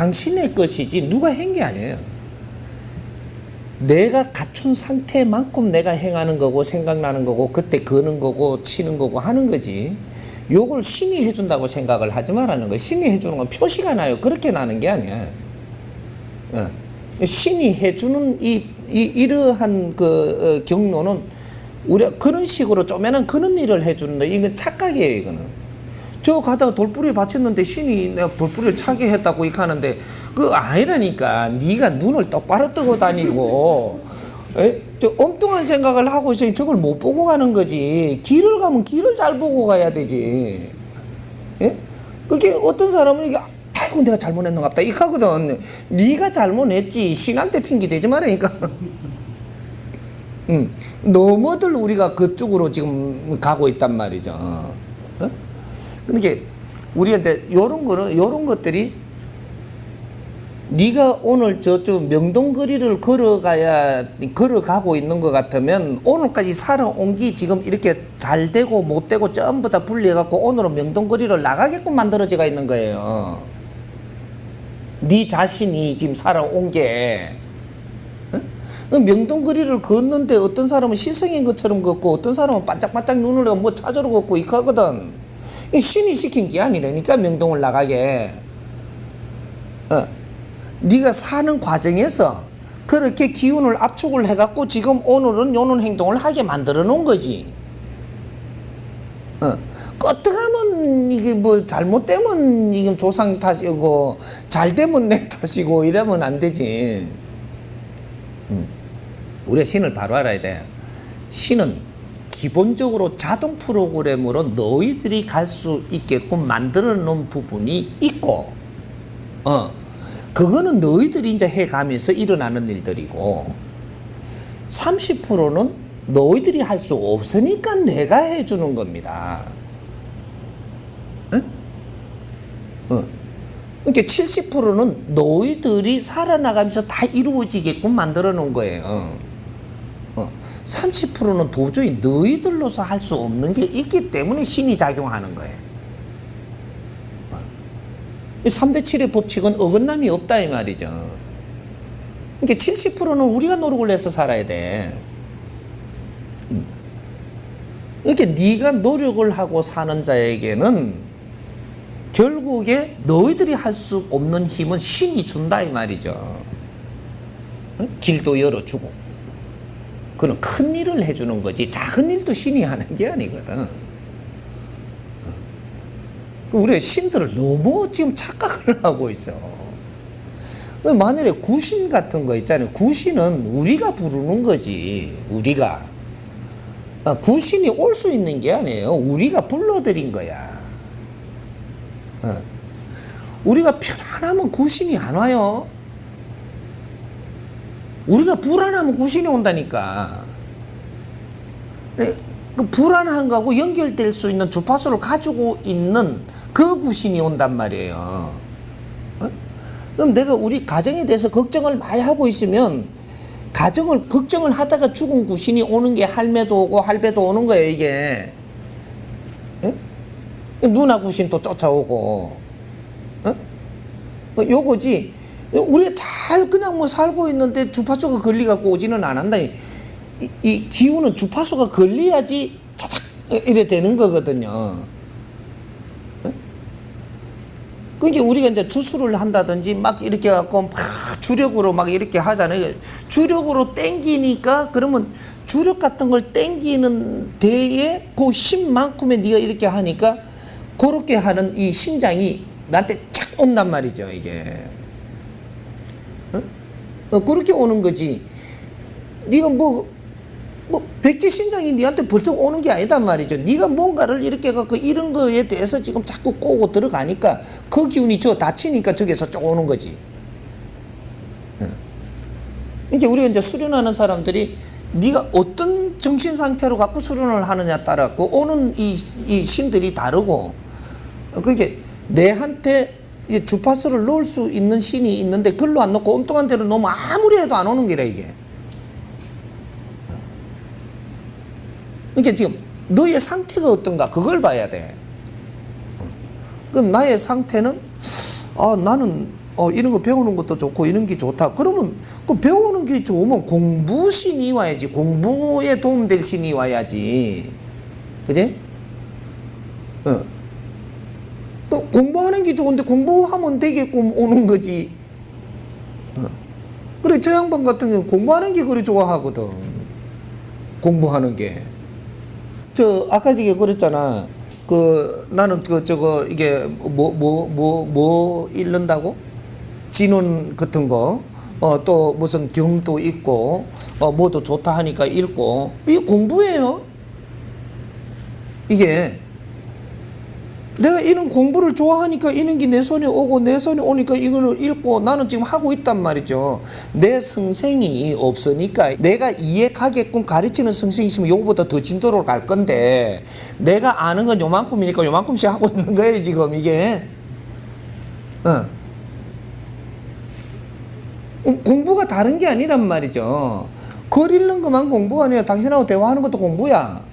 당신의 것이지 누가 한 게 아니에요. 내가 갖춘 상태만큼 내가 행하는 거고 생각나는 거고 그때 거는 거고 치는 거고 하는 거지. 요걸 신이 해준다고 생각을 하지 말라는 거. 신이 해주는 건 표시가 나요. 그렇게 나는 게 아니야. 어. 신이 해주는 이, 이 이러한 그 어, 경로는 우리가 그런 식으로 쪼매는 그런 일을 해주는 데 이건 착각이에요. 이거는. 저 가다가 돌뿌리 받쳤는데 신이 내가 돌뿌리를 차게 했다고 이렇게 하는데 그 아니라니까 네가 눈을 똑바로 뜨고 다니고. 에? 저 엉뚱한 생각을 하고 있으니 저걸 못 보고 가는 거지. 길을 가면 길을 잘 보고 가야 되지. 예? 그게 어떤 사람은 이게 아이고 내가 잘못했는가 보다 이렇게 하거든. 네가 잘못했지. 신한테 핑계 대지 말라니까. 음, 너무들 우리가 그쪽으로 지금 가고 있단 말이죠. 어? 그러니까 이제 요런 거는 요런 것들이 네가 오늘 저쪽 명동거리를 걸어가야 걸어가고 있는 것 같으면 오늘까지 살아온 게 지금 이렇게 잘 되고 못 되고 전부 다 분리해갖고 오늘은 명동거리를 나가게끔 만들어져가 있는 거예요. 네 자신이 지금 살아온 게 응? 그 명동거리를 걷는데 어떤 사람은 실성인 것처럼 걷고 어떤 사람은 반짝반짝 눈을 뭐 찾으러 걷고 이렇게 하거든. 이 신이 시킨 게 아니라니까 명동을 나가게. 어. 네가 사는 과정에서 그렇게 기운을 압축을 해갖고 지금 오늘은 요런 행동을 하게 만들어 놓은 거지. 어. 껐다가면 이게 뭐 잘못되면 이게 조상 탓이고 잘 되면 내 탓이고 이러면 안 되지. 음. 우리가 신을 바로 알아야 돼. 신은 기본적으로 자동 프로그램으로 너희들이 갈 수 있게끔 만들어 놓은 부분이 있고, 어, 그거는 너희들이 이제 해가면서 일어나는 일들이고, 30%는 너희들이 할 수 없으니까 내가 해주는 겁니다. 응? 어. 그러니까 70%는 너희들이 살아나가면서 다 이루어지게끔 만들어 놓은 거예요. 어. 30%는 도저히 너희들로서 할 수 없는 게 있기 때문에 신이 작용하는 거예요. 어. 이 3대 7의 법칙은 어긋남이 없다 이 말이죠. 그러니까 70%는 우리가 노력을 해서 살아야 돼. 음. 그러니까 네가 노력을 하고 사는 자에게는 결국에 너희들이 할 수 없는 힘은 신이 준다 이 말이죠. 어? 길도 열어주고. 그는 큰 일을 해주는 거지 작은 일도 신이 하는 게 아니거든. 우리 신들을 너무 지금 착각을 하고 있어. 만일에 구신 같은 거 있잖아요. 구신은 우리가 부르는 거지. 우리가. 아, 구신이 올 수 있는 게 아니에요. 우리가 불러들인 거야. 어. 우리가 편안하면 구신이 안 와요. 우리가 불안하면 구신이 온다니까. 에, 그 불안한 거하고 연결될 수 있는 주파수를 가지고 있는 그 구신이 온단 말이에요. 어? 그럼 내가 우리 가정에 대해서 걱정을 많이 하고 있으면 가정을 걱정을 하다가 죽은 구신이 오는 게 할매도 오고 할배도 오는 거예요 이게. 에? 누나 구신 또 쫓아오고. 어? 어, 요거지. 우리가 잘 그냥 뭐 살고 있는데 주파수가 걸리갖고 오지는 않았다. 이, 이 기운은 주파수가 걸려야지 차작 이래 되는 거거든요. 그러니까 우리가 이제 주술을 한다든지 막 이렇게 갖고 막 주력으로 막 이렇게 하잖아요. 주력으로 땡기니까 그러면 주력 같은 걸 땡기는 데에 그 힘만큼의 네가 이렇게 하니까 그렇게 하는 이 심장이 나한테 착 온단 말이죠, 이게. 어? 어, 그렇게 오는 거지. 네가 뭐, 뭐 백지 신장이 네한테 벌떡 오는 게 아니단 말이죠. 네가 뭔가를 이렇게 갖고 이런 거에 대해서 지금 자꾸 꼬고 들어가니까 그 기운이 저 다치니까 저기서 쭉 오는 거지. 어. 이제 우리가 이제 수련하는 사람들이 네가 어떤 정신 상태로 갖고 수련을 하느냐 따라고 오는 이, 이 신들이 다르고 그러니까 내한테 이 주파수를 넣을 수 있는 신이 있는데 글로 안 넣고 엉뚱한 데로 넣으면 아무리 해도 안 오는 게라 이게. 그러니까 지금 너의 상태가 어떤가 그걸 봐야 돼. 그럼 나의 상태는 아 나는 어, 이런 거 배우는 것도 좋고 이런 게 좋다. 그러면 그 배우는 게 좋으면 공부 신이 와야지. 공부에 도움될 신이 와야지. 그지? 어. 또 공부하는 게 좋은데 공부하면 되게끔 오는 거지. 어. 그래 저 양반 같은 경우 공부하는 게 그리 좋아하거든. 공부하는 게. 저 아까 저게 그랬잖아. 그 나는 그 저거 이게 뭐뭐뭐 뭐 읽는다고? 진원 같은 거. 어 또 무슨 경도 있고 어 뭐도 좋다 하니까 읽고 이게 공부예요. 이게 내가 이런 공부를 좋아하니까 이런 게 내 손에 오고 내 손에 오니까 이거를 읽고 나는 지금 하고 있단 말이죠. 내 성생이 없으니까 내가 이해 가게끔 가르치는 성생이 있으면 요거보다 더 진도로 갈 건데 내가 아는 건 요만큼이니까 요만큼씩 하고 있는 거예요 지금 이게. 어. 음, 공부가 다른 게 아니란 말이죠. 글 읽는 것만 공부가 아니라 당신하고 대화하는 것도 공부야.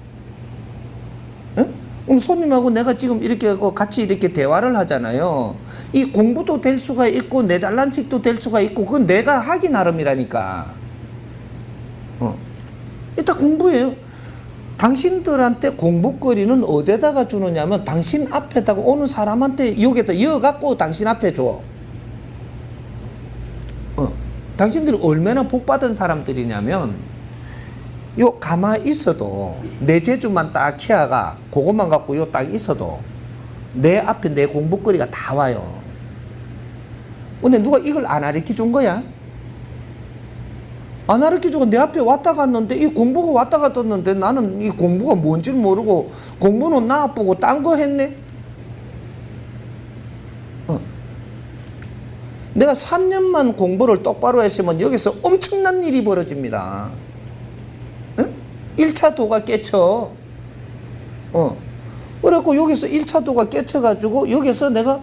응? 오늘 손님하고 내가 지금 이렇게 그 같이 이렇게 대화를 하잖아요. 이 공부도 될 수가 있고 내 잘난 척도 될 수가 있고 그건 내가 하기 나름이라니까. 어. 이따 공부예요. 당신들한테 공부거리는 어디다가 주느냐면 당신 앞에다가 오는 사람한테 여기다 이어갖고 당신 앞에 줘. 어. 당신들이 얼마나 복받은 사람들이냐면 요 가마 있어도 내 재주만 딱 키아가 그것만 갖고 요 딱 있어도 내 앞에 내 공부거리가 다 와요. 근데 누가 이걸 안 가르쳐 준 거야? 안 가르쳐 주고 내 앞에 왔다 갔는데 이 공부가 왔다 갔었는데 나는 이 공부가 뭔지 모르고 공부는 나 보고 딴 거 했네? 어. 내가 3년만 공부를 똑바로 했으면 여기서 엄청난 일이 벌어집니다. 응? 1차 도가 깨쳐. 어. 그래갖고 여기서 1차 도가 깨쳐가지고 여기서 내가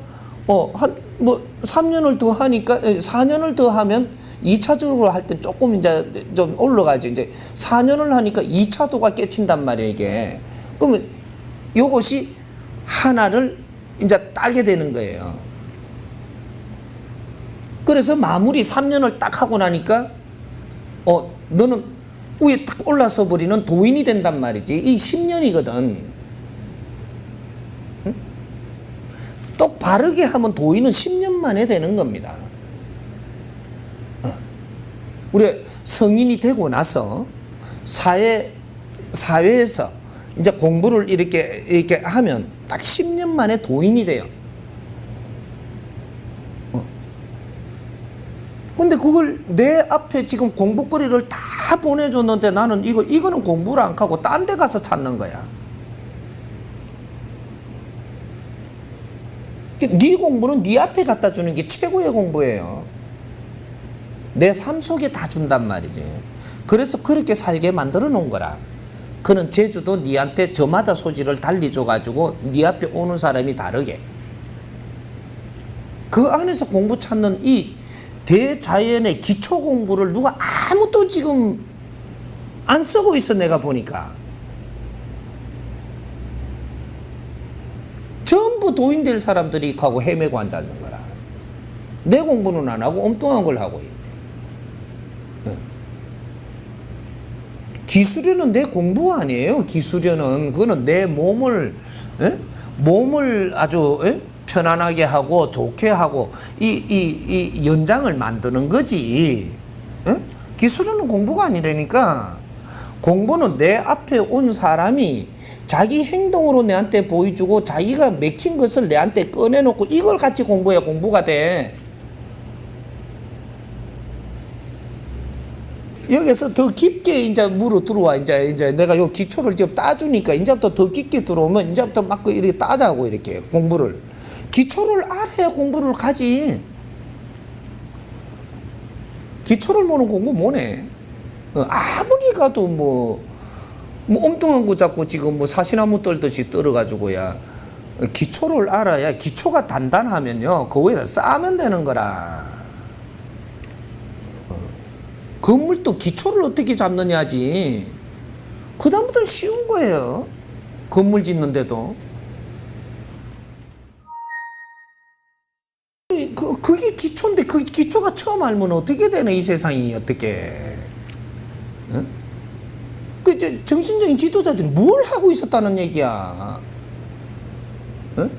어, 한, 뭐, 3년을 더 하니까, 4년을 더 하면 2차적으로 할 땐 조금 이제 좀 올라가죠. 이제 4년을 하니까 2차 도가 깨친단 말이에요, 이게. 그러면 요것이 하나를 이제 따게 되는 거예요. 그래서 마무리 3년을 딱 하고 나니까, 어, 너는 위에 딱 올라서 버리는 도인이 된단 말이지. 이 10년이거든. 똑 바르게 하면 도인은 10년 만에 되는 겁니다. 어. 우리 성인이 되고 나서 사회, 사회에서 이제 공부를 이렇게, 이렇게 하면 딱 10년 만에 도인이 돼요. 근데 그걸 내 앞에 지금 공부거리를 다 보내줬는데 나는 이거, 이거는 공부를 안 하고 딴 데 가서 찾는 거야. 네 공부는 네 앞에 갖다 주는 게 최고의 공부예요. 내 삶 속에 다 준단 말이지. 그래서 그렇게 살게 만들어 놓은 거라. 그는 제주도 니한테 저마다 소지를 달리 줘가지고 네 앞에 오는 사람이 다르게. 그 안에서 공부 찾는 이 대자연의 기초 공부를 누가 아무도 지금 안 쓰고 있어 내가 보니까. 전부 도인 될 사람들이 가고 헤매고 앉아있는 거라. 내 공부는 안 하고 엉뚱한 걸 하고 있네. 네. 기수련은 내 공부 아니에요. 기수련은 그거는 내 몸을 에? 몸을 아주 에? 편안하게 하고 좋게 하고 이 이 이 연장을 만드는 거지. 에? 기수련은 공부가 아니라니까. 공부는 내 앞에 온 사람이 자기 행동으로 내한테 보여주고 자기가 맥힌 것을 내한테 꺼내놓고 이걸 같이 공부해야 공부가 돼. 여기서 더 깊게 이제 물어 들어와 이제 이제 내가 요 기초를 지금 따주니까 이제부터 더 깊게 들어오면 이제부터 막 이렇게 따자고 이렇게 공부를 기초를 알아야 공부를 가지. 기초를 모르는 공부 뭐네. 어, 아무리 가도 뭐, 뭐 엉뚱한 거 잡고 지금 뭐 사시나무 떨듯이 떨어가지고야 어, 기초를 알아야 기초가 단단하면요 그 위에다 쌓으면 되는 거라. 어, 건물도 기초를 어떻게 잡느냐지. 그 다음부터는 쉬운 거예요. 건물 짓는데도. 알면 어떻게 되는 이 세상이 어떻게? 응? 그 정신적인 지도자들이 뭘 하고 있었다는 얘기야? 응?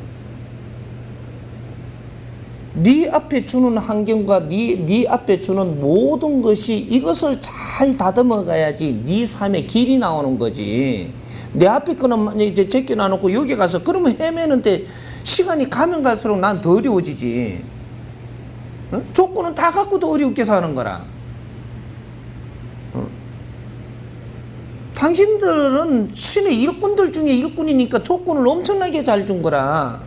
네 앞에 주는 환경과 네, 네 앞에 주는 모든 것이 이것을 잘 다듬어 가야지 네 삶의 길이 나오는 거지. 내 앞에 거는 이제 제껴 놔놓고 여기 가서 그러면 헤매는데 시간이 가면 갈수록 난더 어려워지지. 어? 조건은 다 갖고도 어렵게 사는 거라. 어? 당신들은 신의 일꾼들 중에 일꾼이니까 조건을 엄청나게 잘 준 거라.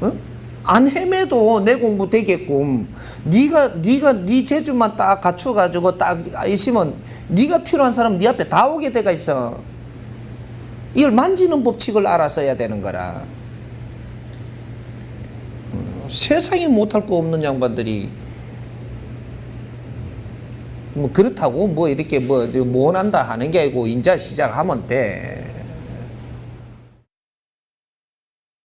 어? 안 헤매도 내 공부 되겠고 네가 네가 네 재주만 딱 갖춰 가지고 딱 있으면 네가 필요한 사람 네 앞에 다 오게 돼가 있어. 이걸 만지는 법칙을 알았어야 되는 거라. 어, 세상에 못할 거 없는 양반들이 뭐 그렇다고 뭐 이렇게 뭐 원한다 하는 게 아니고 인자 시작하면 돼.